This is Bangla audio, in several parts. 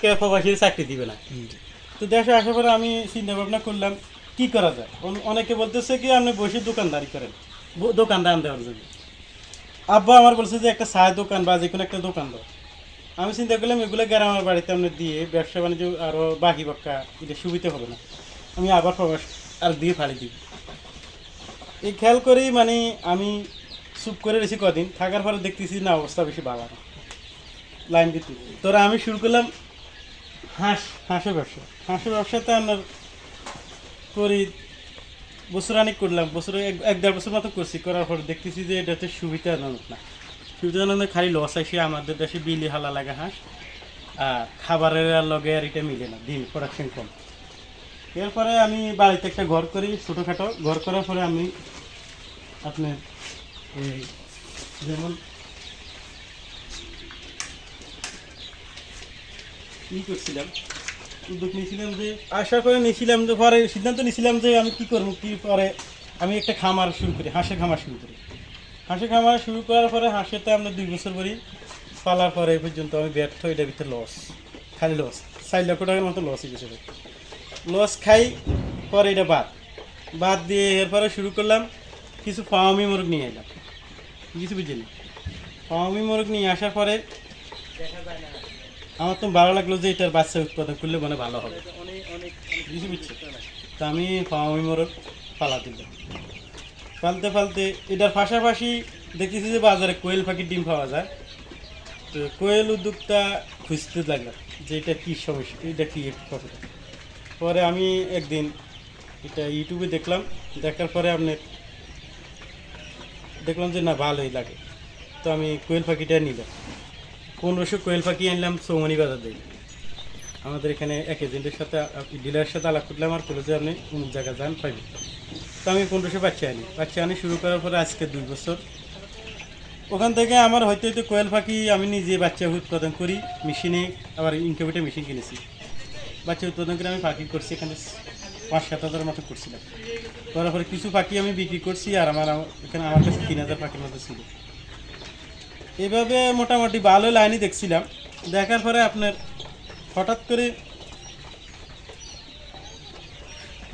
প্রবাসীর চাকরি দিবে না। তো দেশে আসার পরে আমি চিন্তা ভাবনা করলাম কি করা যায়? অন- অনেকে বলতেছে কি আপনি বসে দোকানদারি করেন। ব- দোকান দেওয়ার জন্য। আব্বা আমার বলছে যে একটা চায়ের দোকান বা যে কোনো একটা দোকান দাও। আমি চিন্তা করলাম এগুলো গ্রামের বাড়িতে আপনি দিয়ে ব্যবসা বাণিজ্য আরও বাকি বাক্কা এটা সুবিধা হবে না। আমি আবার প্রবাস আর দিয়ে ফাড়ি দিই এই খেয়াল করেই মানে আমি চুপ করে রয়েছি কদিন। থাকার পরে দেখতেছি না অবস্থা বেশি ভালো না। লাইন দিতে। তোরা আমি শুরু করলাম হাঁস, হাঁসের ব্যবসা। হাঁসের ব্যবসাতে আপনার করি বছর অনেক করলাম। বছরে এক দেড় বছর মতো করছি। করার পর দেখতেছি যে এটা হচ্ছে সুবিধাজনক না। সুবিধাজনক খালি লস আসে আমাদের দেশে বিলি হালা লাগে হাঁস। আর খাবারের লগে আর এটা মিলে না, ডিম প্রোডাকশন কম। এরপরে আমি বাড়িতে একটা ঘর করি, ছোটোখাটো। ঘর করার পরে আমি আপনার এই যেমন ই করছিলাম? উদ্যোগ নিয়েছিলাম যে আশা করে নিয়েছিলাম যে পরে সিদ্ধান্ত নিয়েছিলাম যে আমি কি করব কি পরে আমি একটা খামার শুরু করি হাঁসের খামার শুরু করি। হাঁসের খামার শুরু করার পরে হাঁসেরটা আমরা দুই বছর করি পালার পরে এই পর্যন্ত আমি ব্যর্থ এটার ভিতরে লস খালি লস চার লক্ষ টাকার মতো লস হয়ে গেছে লস খাই পরে এটা বাদ। বাদ দিয়ে এরপরে শুরু করলাম কিছু ফার্মি মোরগ নিয়ে এলাম। কিছু বুঝিনি ফার্মি মোরগ নিয়ে আসার পরে আমার তো ভালো লাগল যে এটার বাচ্চা উৎপাদন করলে মানে ভালো হবে। বুঝতে বুঝছি তো আমি ফার্মি পালা দিলাম। পালতে পালতে এটার পাশাপাশি দেখতেছি যে বাজারে কোয়েল পাখির ডিম পাওয়া যায়। তো কোয়েল উদ্যোগটা খুঁজতে লাগলাম যে এটা কী সমস্যা, এটা কী কথা। পরে আমি একদিন এটা ইউটিউবে দেখলাম, দেখার পরে আপনি দেখলাম যে না, ভালোই লাগে। তো আমি কোয়েল পাখিটা নিলাম। পনেরোশো কোয়েল পাখি আনলাম চৌমনি বাজার থেকে আমাদের এখানে এক এজেন্টের সাথে ডিলারের সাথে আলাপ করলাম আর বলে যে আপনি অমুক জায়গায় যান পাইবেন। তো আমি পনেরোশো বাচ্চা আনি। বাচ্চা আনি শুরু করার পরে আজকে দুই বছর। ওখান থেকে আমার হয়তো হয়তো কোয়েল পাখি আমি নিজে বাচ্চা উৎপাদন করি, মেশিনে, আবার ইনকিউবেটার মেশিন কিনেছি। বাচ্চা উৎপাদন করে আমি পাখি করছি এখানে পাঁচ সাত হাজার মতো করছিলাম করার পরে কিছু পাখি আমি বিক্রি করছি আর আমার- এখানে আমার কাছে তিন হাজার পাখির মতো ছিল। এভাবে মোটামুটি ভালো লাইনই দেখছিলাম। দেখার পরে আপনার হঠাৎ করে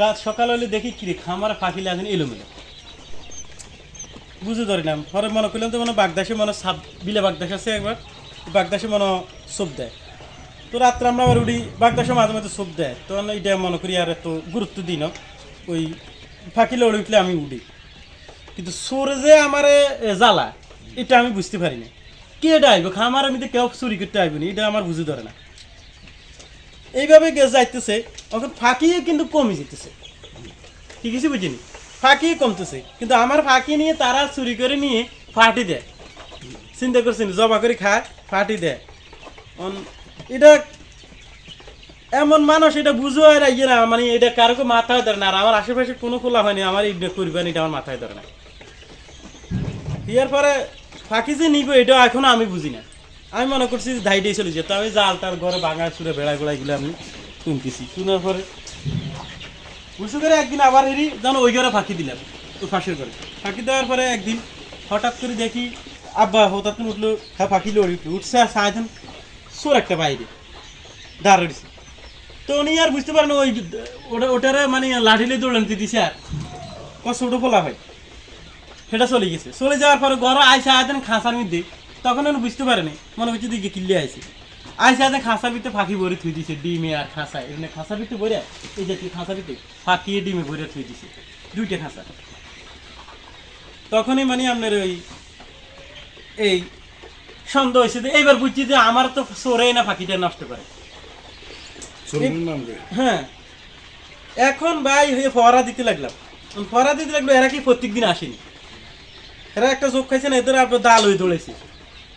রাত সকাল হলে দেখি কিরে খামার পাখি লাগেন এলোমেলো। বুঝতে ধরি না, পরে মনে করলাম তো মনে বাগদাসে মনে সাপ, বিলে বাগদাস আছে একবার, বাগদাসে মনে সোপ দেয়। তো রাত্রে আমরা আবার উঠি, বাগদাসে মাঝে মাঝে সোপ দেয়। তো এটা মনে করি আর এত গুরুত্ব দিই না। ওই ফাঁকিলে উঠলে আমি উঠি। কিন্তু সোরে যে আমার জ্বালা এটা আমি বুঝতে পারি না কে এটা আইব? খামার আমি কেউ চুরি করতে আইব না এটা আমার বুঝে ধরে না। এইভাবে গে যাইতেছে এখন ফাঁকি কিন্তু কমে যেতেছে ঠিক আছে বুঝিনি? ফাঁকি কমতেছে, কিন্তু আমার ফাঁকি নিয়ে তারা চুরি করে নিয়ে ফাটি দেয়। চিন্তা করছেন, জবা করে খায়, ফাটি দেয়। এটা এমন মানুষ, এটা বুঝো আর ইয়ে না মানে এটা কারও কেউ মাথায় ধরে না, আর আমার আশেপাশে কোনো খোলা হয়নি, আমার এই করবেন এটা আমার মাথায় ধরে না। ইয়ার পরে ফাঁকি যে নিব এটা এখনও আমি বুঝি না। আমি মনে করছি যে ধাইটাই চলে যেত। আমি জাল তার ঘরে বাঙা চুরে বেড়া গোড়া এগুলো আমি তুলতেছি তুলার পরে বুঝতে করে একদিন আবার হেরি যেন ওই ঘরে ফাঁকি দিলাম, ওই ফাঁসের ঘরে। ফাঁকি দেওয়ার পরে একদিন হঠাৎ করে দেখি, আব্বা হঠাৎ করে উঠল হ্যাঁ ফাঁকি লড়ি উঠল। উঠছে আর সাহায্য সোর একটা বাইরে, দাঁড় উঠছে তো উনি আর বুঝতে পারেন ওই ওটা ওটারে মানে লাঠিলে দৌড়ানতে দিছে আর। কত ছোটো ফোলা হয়। সেটা চলে গেছে। চলে যাওয়ার পরে ঘর আইসা আছেন খাঁচার মধ্যে তখন উনি বুঝতে পারেনি। মনে হচ্ছে দিকে কিল্লে আইসে আইসা আছেন খাঁচার ভিতরে ফাঁকি ভরে থুই দিছে ডিমে আর খাঁচায় এমনি খাঁচার ভিতরে ভরে এই যে খাঁচার ভিতরে ফাঁকিয়ে ডিমে ভরে থুই দিছে দুইটা খাঁচা। তখনই মানে আপনার ওই এই সন্দেহ হয়েছে যে এইবার বুঝছি যে আমার তো সরে না ফাঁকিটা নষ্ট করে। হ্যাঁ। এখন ভাই হয়ে ফরা দিতে লাগলাম। ফরা দিতে লাগল এরা কি প্রত্যেক দিন আসেনি? এরা একটা চোখ খাইছে না, এদের আপনার দাল হয়ে দৌড়েছে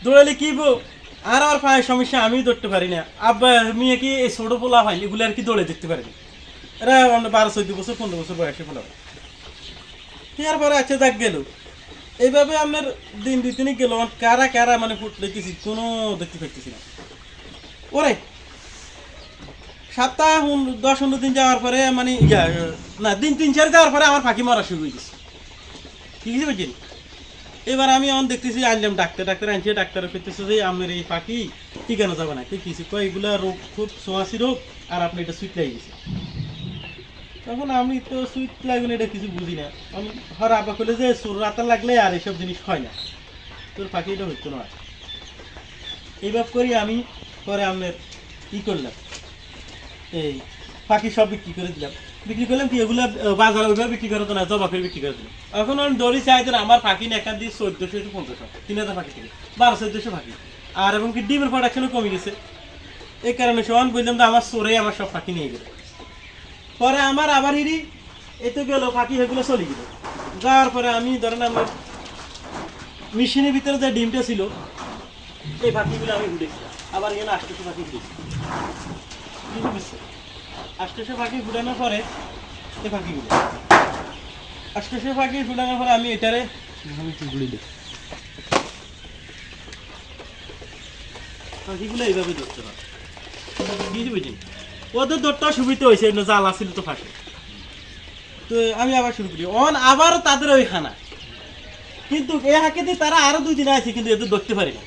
দৌড়ালে কি বো আর আমার পায়ের সমস্যা আমি দৌড়তে পারি না। আব্বা, মেয়ে কি এই ছোটো পোলা হয়, এগুলো আর কি দৌড়ে দেখতে পারি না। এরা বারো, চোদ্দ বছর, পনেরো বছর বয়সে পোলা ইয়ার পরে আছে দেখ গেল। এইভাবে আপনার দিন দুই তিনে গেল। কারা কারা মানে ফুট দেখতেছি কোনো দেখতে পাইতেছি না। ওরে! সপ্তাহ দশ পনেরো দিন যাওয়ার পরে মানে না, দিন তিন, চার যাওয়ার পরে আমার ফাঁকি মরা শুরু হয়ে গেছে। ঠিক আছে বুঝছেন এবার আমি অন দেখতেছি আনলাম ডাক্তার ডাক্তার আনছে ডাক্তার করতেছে যে আপনার এই পাখি টিকানো যাবে না? কি কিছু? কয়, এগুলা রোগ খুব সোয়াশি রোগ আর আপনি এটা সুইট লাগিয়ে গেছে। তখন আমি তো সুইট লাগবে না, এটা কিছু বুঝি না। আমি, হর আবা করলে যে সুর রাতা লাগলে আর এসব জিনিস হয় না। তোর পাখি এটা হইতো না। এইভাবে করি আমি, পরে আপনার ই করলাম। এই পাখি সব বিক্রি করে দিলাম। বিক্রি করলাম কি, এগুলো বাজারে ওইভাবে বিক্রি করে তো না, জবা করে বিক্রি করে দিলাম এখন আমি দড়ি চাইতে আমার না একান দিয়ে চোদ্দশো একটু পঞ্চাশশো তিন হাজার পাখি থেকে, বারো চোদ্দশো পাখি। আর এবং কি ডিমের প্রোডাকশনও কমে গেছে। এই কারণে সমান বললাম তো আমার সরে আমার সব পাখি নিয়ে গেল। পরে আমার আবার হিরি এতে গেল, পাখি সেগুলো চলে গেল। যাওয়ার পরে আমি ধরেন আমার মেশিনের ভিতরে যে ডিমটা ছিল, এই পাখিগুলো আমি উঠেছি আবার এখানে আষ্টশো বুঝতে পারছ আষ্টশো পাখি ফুটানোর পরে এই পাখিগুলো আষ্টশো পাখি ফুটানোর পরে আমি এটারে ঘুরে দিই। পাখিগুলো এইভাবে ধরতে হয়। বুঝিনি ওদের দরটা সুবিধা হয়েছে জাল আসছিল তো ফাঁকে। তো আমি আবার শুরু করি। অন আবার তাদের ওই খানা কিন্তু এ হাকে দিয়ে তারা আরও দুই দিন আছে, কিন্তু এদের ধরতে পারি না।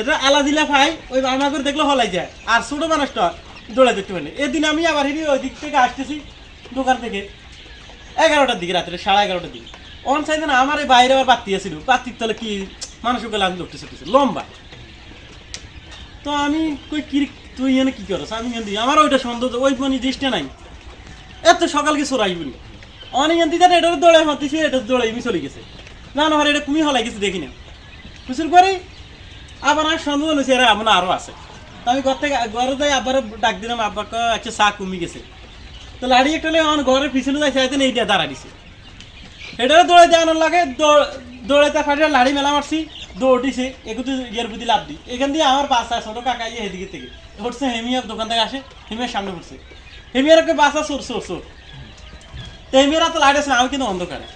এটা আলা দিলা ভাই, ওই আমার করে দেখলে হলাই যায়। আর ছোট মানুষটা দৌড়ে দেখতে পারি এদিন আমি আবার হিরি ওই দিক থেকে আসতেছি দোকান থেকে। এগারোটার দিকে রাত্রে, সাড়ে এগারোটার দিকে। অন সাইডে না আমার এই বাইরে আবার বাতি আছিল। বাতির তলে কি মানুষ ওগুলো আমি ধরতে চলতেছে লম্বা। তো আমি কই কি তুই এনে কি করছ আমি এনে আমার ওইটা সন্দেহ ওই মানে জিনিসটা নাই। এত সকাল কি সরাই বলি? অনেক এনে দিতে এটা দৌড়ে হতেছি এটা দৌড়ে আমি চলে গেছে। না না এটা কুমি হলাই গেছে, দেখি না। বুঝল করে আবার আর সন্দেহ হয়েছে এরা এমন আরও আছে। আমি ঘর থেকে ঘরে যাই আবার ডাক দিলাম আব্বাকে আচ্ছা চা কমে গেছে। তো লাড়ি একটা আমার ঘরের পিছনে যাই চাইতেন এইটা দাঁড়া দিছে। এটাও দৌড়ে দেওয়ানোর লাগে দৌড়ে তা ফাটিয়ে লাড়ি মেলা মারছি দৌড় দিছে একটু ইয়ের বুদ্ধি লাভ দি এখান দিয়ে আমার বাসা ছোট কাকা ইয়ে এদিকে থেকে। হচ্ছে হেমিয়া দোকান থেকে আসে হেমিয়ার সামনে পড়ছে হেমিয়ার একটা বাসা সোর সোর সোর তো হেমিয়ারা তো লাড়ি না, আমি কিন্তু অন্ধকারে।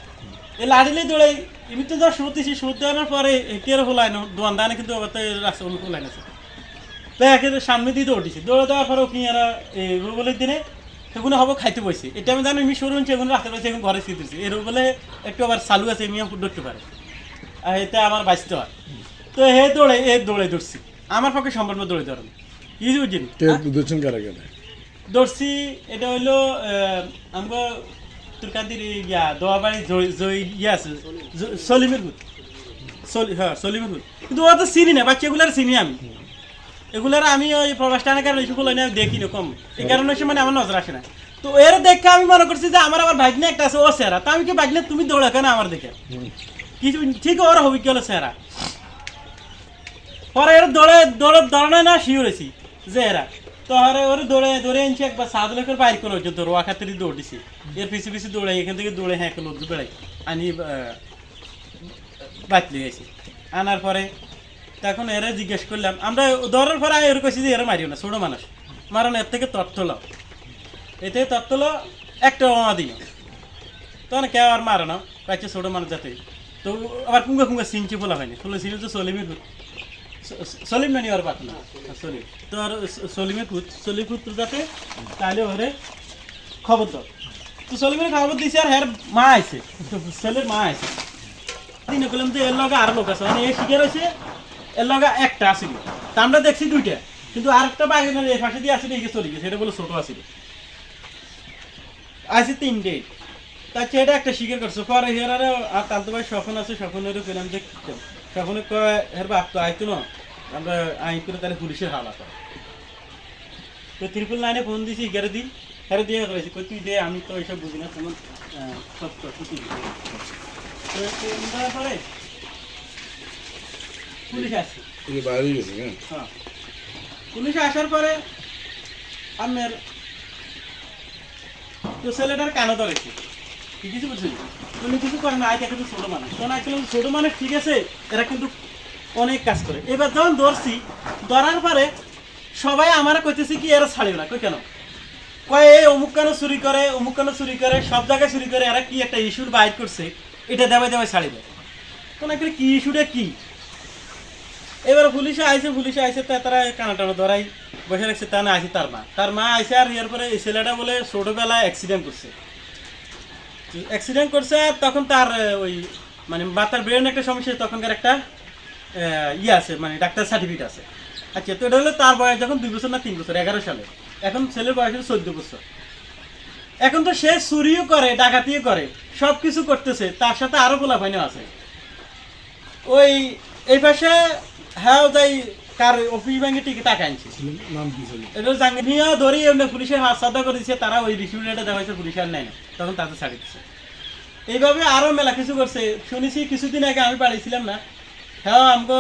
এই লাড়িলে দৌড়ে এমনি তো যা দিছি সুদ দেওয়ানোর পরে এটিয়ার হলাই না দোয়ান দানে কিন্তু রাস্তা হলাই না তো একেবারে সামনে দিয়ে দৌড় দিছি। দৌড়ে দেওয়ার পরে কি এরা এই রুবেলের দিনে সেগুলো হব খাইতে বসে এটা আমি জানি আমি এগুলো রাখতে পারছি এখন ঘরে শিখে দিচ্ছি এর বলে একটু আবার চালু আছে আমি ধরতে পারে। আর এতে আমার বাঁচতে হয়। তো হে দৌড়ে এ দৌড়ে দৌড়ছি। আমার পক্ষে সম্পূর্ণ দৌড়ে বুঝছেন? কে দুজন কারা দৌড়ছি এটা হইল আমরা তুরকান্দির ইয়া দোয়াবাড়ি জয় ইয়ে আছে সলিমের গুদ সলি হ্যাঁ সলিমের গুদ কিন্তু ও তো চিনি না বাচ্চা এগুলার চিনি আমি। এগুলার আমি ওই প্রবাস টানার কারণে এসব আমি দেখি না কম। এই কারণে সে মানে আমার নজর আসে না। তো এর দেখে আমি মনে করছি যে আমার আবার ভাগ্নে একটা আছে ও সেরা। তা আমি কি ভাগ্নে তুমি দৌড়া কেন আমার দেখে কিছু ঠিক ওর হবি কি হলো সেরা? পরে এর দৌড়ে দৌড়ে দৌড়ানো না শিউরেছি যে এরা। তো আরে ওর দৌড়ে দৌড়ে আনছি একবার সাত লোকের বাইর করে হচ্ছে দৌড় খাতির দৌড় দিছি এর পিছু পিছু দৌড়ে এখান থেকে দৌড়ে হ্যাঁ লোক বেড়াই। আনি লিয়ে গেছি আনার পরে তখন এরা জিজ্ঞেস করলাম, আমরা দৌড়ার পরে এর কইছি যে এরা মারিও না, ছোট মানুষ। মারো না এর থেকে তত্ত্ব লাও। এ থেকে তত্ত্ব লো একটা অমা দিও। তখন কেউ আর মারো না, পাইছে ছোট মানুষ যাতে। তো আবার কুঙ্গা কুঙ্গা সিনচি ফোলা হয়নি। ফলে সিনে তো সলিমের পুত। স- স- সলিম নানি ওর পাত না, সলিম। তো আর স- সলিমের পুত, সলিম পুত্র যাতে তাহলে ওরে খবর দাও। তো সলিমের খবর দিছে আর হ্যার মা আইছে। ছেলের মা আইছে। দিনে করলাম যে এর লগে আর লোক আছে। মানে এ শিকার হয়েছে এর লগে একটা আসিল। তা আমরা দেখছি দুইটা, কিন্তু আরেকটা এই পাশে দিয়ে চলে গেছে, এটা বলে ছোট আসিল। তিনটে। চেয়ে এটা একটা স্বীকার করছে, পরে আর ভাই আছে কয়, হের বাপ তো আইতো না, আমরা করে তাহলে পুলিশের তো ত্রিপুল লাইনে ফোন দিছি এগারো দিন হেরে দিয়ে রয়েছে কই তুই দে, আমি তো এইসব বুঝি না, তোমার সত্যি তো পুলিশ আসছে বাইরে গেছে হ্যাঁ। হ্যাঁ আসার পরে আমার তো ছেলেটার কানে ধরেছে কি কিছু বুঝলি? উনি কিছু করে না আগে কিন্তু ছোট মানুষ। তখন আসলে ছোট মানুষ ঠিক আছে এরা কিন্তু অনেক কাজ করে। এবার যখন ধরছি ধরার পরে সবাই আমার কইতেছে কি এরা ছাড়িও না। কই কেন? কয় এই অমুক কেন চুরি করে অমুক কেন চুরি করে সব জায়গায় চুরি করে এরা কি একটা ইস্যুর বাইর করছে এটা দেবাই দেবাই ছাড়ি দেয়। কোন একটা কি ইস্যুটা কি? এবার পুলিশে আইছে, পুলিশে আইসে তা তারা কানা টানা ধরাই, বসে রাখছে, তা না, আইছে তার মা। তার মা আইসে আর ইয়ার পরে ছেলেটা বলে ছোটবেলায় অ্যাক্সিডেন্ট করছে। অ্যাক্সিডেন্ট করছে আর তখন তার ওই মানে মাথার ব্রেন একটা সমস্যা, তখনকার একটা ইয়ে আছে মানে ডাক্তার সার্টিফিকেট আছে। আচ্ছা তো এটা হলো তার বয়স যখন দুই বছর না তিন বছর, এগারো সালে। এখন ছেলের বয়স হলো চোদ্দ বছর। এখন তো সে চুরিও করে, ডাকাতিও করে সব কিছু করতেছে, তার সাথে আরও গোলাপাইনও আছে। ওই, এই পাশে হ্যাঁ যাই কার অফিস ব্যাংকে টিকিট টাকা আনছে। নাম কি ছিল? এটা জাঙ্গিয়া ধরি এমনি পুলিশের হাত সাদা করে দিচ্ছে তারা ওই রিসিউটা দেওয়া হয়েছে পুলিশ আর নেয় না। তখন তাদের ছাড়ি দিচ্ছে এইভাবে আরও মেলা কিছু করছে। শুনেছি কিছুদিন আগে আমি বাড়িছিলাম না। হ্যাঁ আমাকে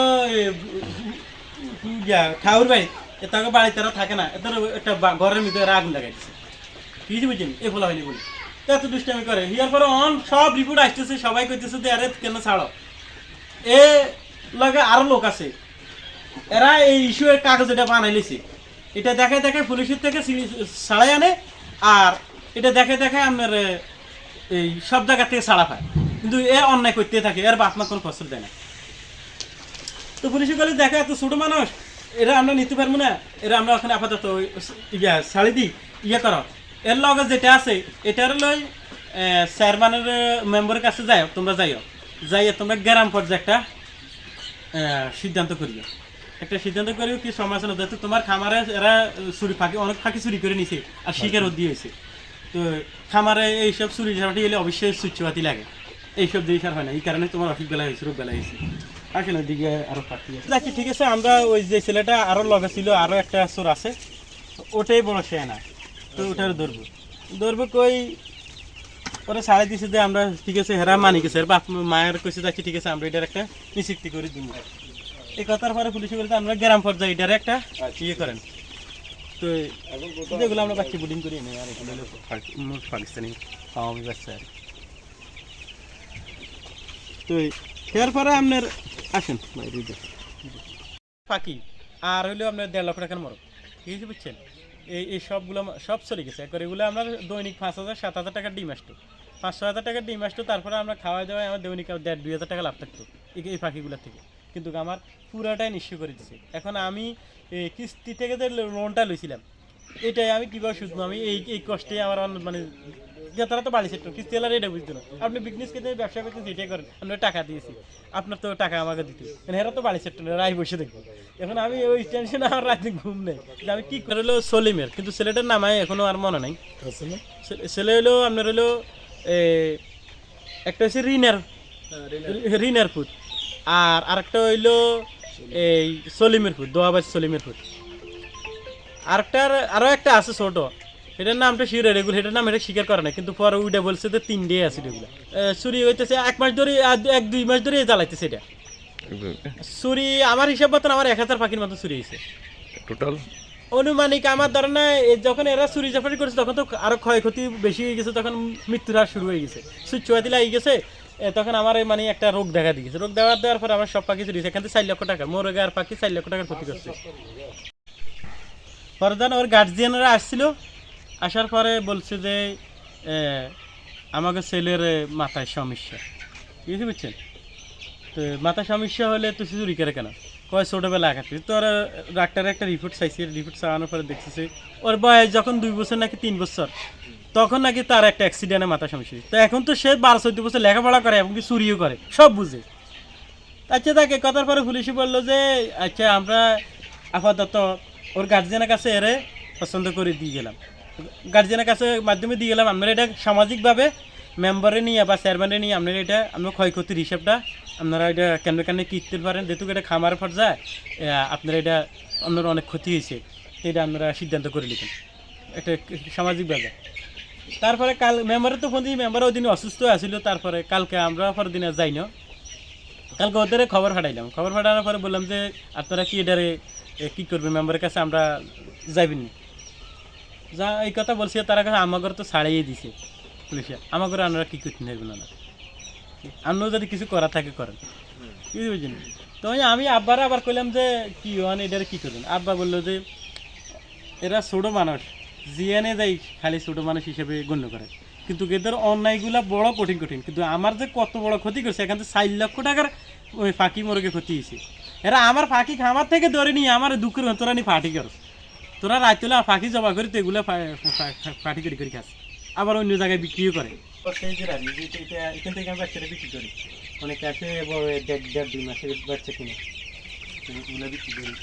ঠাকুর বাড়ি। তাকে বাড়ি তারা থাকে না। এদের একটা ঘরের ভিতরে আগুন লাগাই দিচ্ছে কিছু বুঝছেন এ বলা হয়নি বলে। এত দুষ্টামি করে। হিয়ার পরে অন সব রিপোর্ট আসতেছে সবাই কইতেছে যে আরে কেন ছাড়ো? এ লগে আরও লোক আছে। এরা এই ইস্যু এর কাগজ এটা বানাই লিছে। এটা দেখে দেখে পুলিশের থেকে ছাড়াই আনে আর এটা দেখে দেখে এ, এই সব জায়গা থেকে ছাড়া পায়। কিন্তু এ অন্যায় করতে থাকে এর বাপ মা কোনো ফসল দেয় না। তো পুলিশে গেলে দেখে এত ছোট মানুষ এরা আমরা নিতে পারব না এরা আমরা ওখানে আপাতত ইয়া শাড়ি দিই ইয়ে করো। এর লগে যেটা আছে এটার লই চেয়ারম্যানের মেম্বারের কাছে যাই তোমরা যাইও। যাইয়ে তোমরা গ্রাম পর্যায়ে একটা সিদ্ধান্ত করিও। একটা সিদ্ধান্ত করিও কি সমালোচনা যেহেতু তোমার খামারে এরা চুরি ফাঁকি অনেক ফাঁকি চুরি করে নিছে আর শিকারও দিয়েছে তো খামারে এইসব চুরি ঝাড়াটি এলে অবশ্যই সুচ্চবাতি লাগে। এইসব দিয়ে আর হয় না এই কারণে তোমার অসুখ বেলা হয়েছে রোগ বেলা হয়েছে। আসলে দিকে আরও ফাঁকি আছে। যাচ্ছি ঠিক আছে আমরা ওই যে ছেলেটা আরও লগা ছিল আরও একটা চোর আছে। ওটাই বড় সে না তো ওটার ধরবো। ধরবো কই? পরে সাড়ে দিছে যে আমরা ঠিক আছে হেরা মানি গেছে বাপ মায়ের কইছে যাচ্ছি ঠিক আছে আমরা এটার একটা নিশ্চিতি করে দিব এই কথার পরে পুলিশে বলতে আমরা গ্রাম পর্যায়ে এটার একটা ইয়ে করেন। তো যেগুলো আমরা বাচ্চা বুডিং করি নেই আর এখানে হলো মূল পাকিস্তানি। আওয়ামী বাচ্চা আর কি। তো এর পরে আপনার আসেন। ফাঁকি আর হইল আপনার দেড় লক্ষ টাকার মরক। ঠিক আছে বুঝছেন এই এই সবগুলো সব চলে গেছে। একবার এগুলো আমরা দৈনিক পাঁচ হাজার সাত হাজার টাকার ডিম আসতো। পাঁচশো হাজার টাকার ডিম আসতো তারপরে আমরা খাওয়া দাওয়ায় আমার দৈনিক দেড় দুই হাজার টাকা লাভ থাকতো এই এই পাখিগুলোর থেকে। কিন্তু আমার পুরাটাই নিশ্চয় করে দিছে। এখন আমি কিস্তি থেকে যে লোনটা লইছিলাম এটাই আমি কীভাবে শুধবো? আমি এই এই কষ্টে আমার মানে যে তারা তো বাড়ি সেট কিস্তি এলার এটা বুঝতো না। আপনি বিজনেস করতে ব্যবসা করতে সেটাই করেন। আমরা টাকা দিয়েছি। আপনার তো টাকা আমাকে দিতে মানে এরা তো বাড়ি সেট না রায় বসে দেখব এখন আমি ওই টেনশনে আমার রাতে ঘুম নেই। যে আমি কি করে? হলো সলিমের কিন্তু ছেলেটার নামায় এখনও আর মনে নাই। ছেলে- হলো আপনার হলো এ, একটা হচ্ছে রিনার রিনার। ফুট আর আরেকটা হইল এই সলিমের ফুট দোয়াবাজ সলিমের ফুট আরেকটার আরও একটা আছে ছোট। এটার নামটা শিওর রেগুল এটার নাম এটা স্বীকার করে না কিন্তু পরে ওইটা বলছে যে তিন ডে আছে এগুলো চুরি হইতেছে এক মাস ধরে এক দুই মাস ধরে জ্বালাইতেছে এটা। চুরি আমার হিসাব মতন আমার এক হাজার পাখির মতো চুরি হয়েছে টোটাল অনুমানিক আমার ধারণা যখন এরা চুরি জাফারি করেছে তখন তো আরও ক্ষয়ক্ষতি বেশি হয়ে গেছে তখন মৃত্যুর হার শুরু হয়ে গেছে। সুচুয়াতি লাগিয়ে গেছে তখন আমার মানে একটা রোগ দেখা দিয়েছে। রোগ দেখা দেওয়ার পর আমার সব পাখি হয়েছে। এখান থেকে চার লক্ষ টাকা। মোর আর পাখি চার লক্ষ টাকার ক্ষতি করছে। পরদান ওর গার্জিয়ানরা আসছিল, আসার পরে বলছে যে আমাকে ছেলের মাথায় সমস্যা। বুঝতে পারছেন তো মাথা সমস্যা হলে তো চুরি করে কেন? কয় ছোটবেলা আঘাত তো ওরা ডাক্তারের একটা রিপোর্ট চাইছে। রিপোর্ট চাওয়ানোর পরে দেখতেছে ওর বয়স যখন দুই বছর নাকি তিন বছর। তখন নাকি তার একটা অ্যাক্সিডেন্টে মাথা সমস্যা তো এখন তো সে বারো চোদ্দ বছর লেখাপড়া করে এমনকি চুরিও করে, সব বুঝে। আচ্ছা তাকে কথার পরে পুলিশে বলল যে আচ্ছা আমরা আপাতত ওর গার্জিয়ানের কাছে এরে পছন্দ করে দিয়ে গেলাম। গার্জিয়ানের কাছে মাধ্যমে দিয়ে গেলাম আপনারা এটা সামাজিকভাবে মেম্বারে নিয়ে বা চেয়ারম্যানে নিয়ে আপনারা এটা আপনার ক্ষয়ক্ষতির হিসাবটা, আপনারা এটা কেন কেন কিনতে পারেন, যেহেতু এটা খামার পর্যায়ে আপনারা এটা আপনার অনেক ক্ষতি হয়েছে এটা আপনারা সিদ্ধান্ত করে লিখেন একটা সামাজিকভাবে তারপরে কাল, মেম্বারে তো ফোন দিয়ে মেম্বার ওই দিন অসুস্থ আছিল, তারপরে কালকে আমরা পরের দিনে যাই না কালকে ওদের খবর ফাটাইলাম। খবর ফাটানোর পরে বললাম যে, আপনারা কি এটারে কি করবে মেম্বারের কাছে আমরা যাইবেন যা, এই কথা বলছি, তারা কাছে আমাগর তো ছাড়িয়ে দিছে পুলিশে। আমাগর আপনারা কি করতে পারবেন না আপনিও যদি কিছু করা থাকে করেন। কি বুঝলেন তো আমি আব্বার আবার কইলাম যে, কি হন, এটারে কি করবেন? আব্বা বলল যে, এরা ছোট মানুষ। জিয়ানে যাই খালি ছোট মানুষ হিসেবে গণ্য করে। কিন্তু এদের অন্যায়গুলা বড় কঠিন কঠিন। কিন্তু আমার যে কত বড় ক্ষতি করছে, এখান থেকে চার লক্ষ টাকার ওই ফাঁকি মোরগে ক্ষতি হয়েছে। এরা আমার ফাঁকি খামার থেকে ধরে নিয়ে আমার দুঃখের তোরা নি ফাঁটি কর। তোরা রাত তোলা ফাঁকি জমা করে, তো এগুলো ফাঁটি করে করে খাস। আবার অন্য জায়গায় বিক্রিও করে। এখান থেকে আমি বিক্রি করি। অনেকে আসে দেড় দেড় দুই মাসের বাচ্চা কিনে। বিক্রি করি।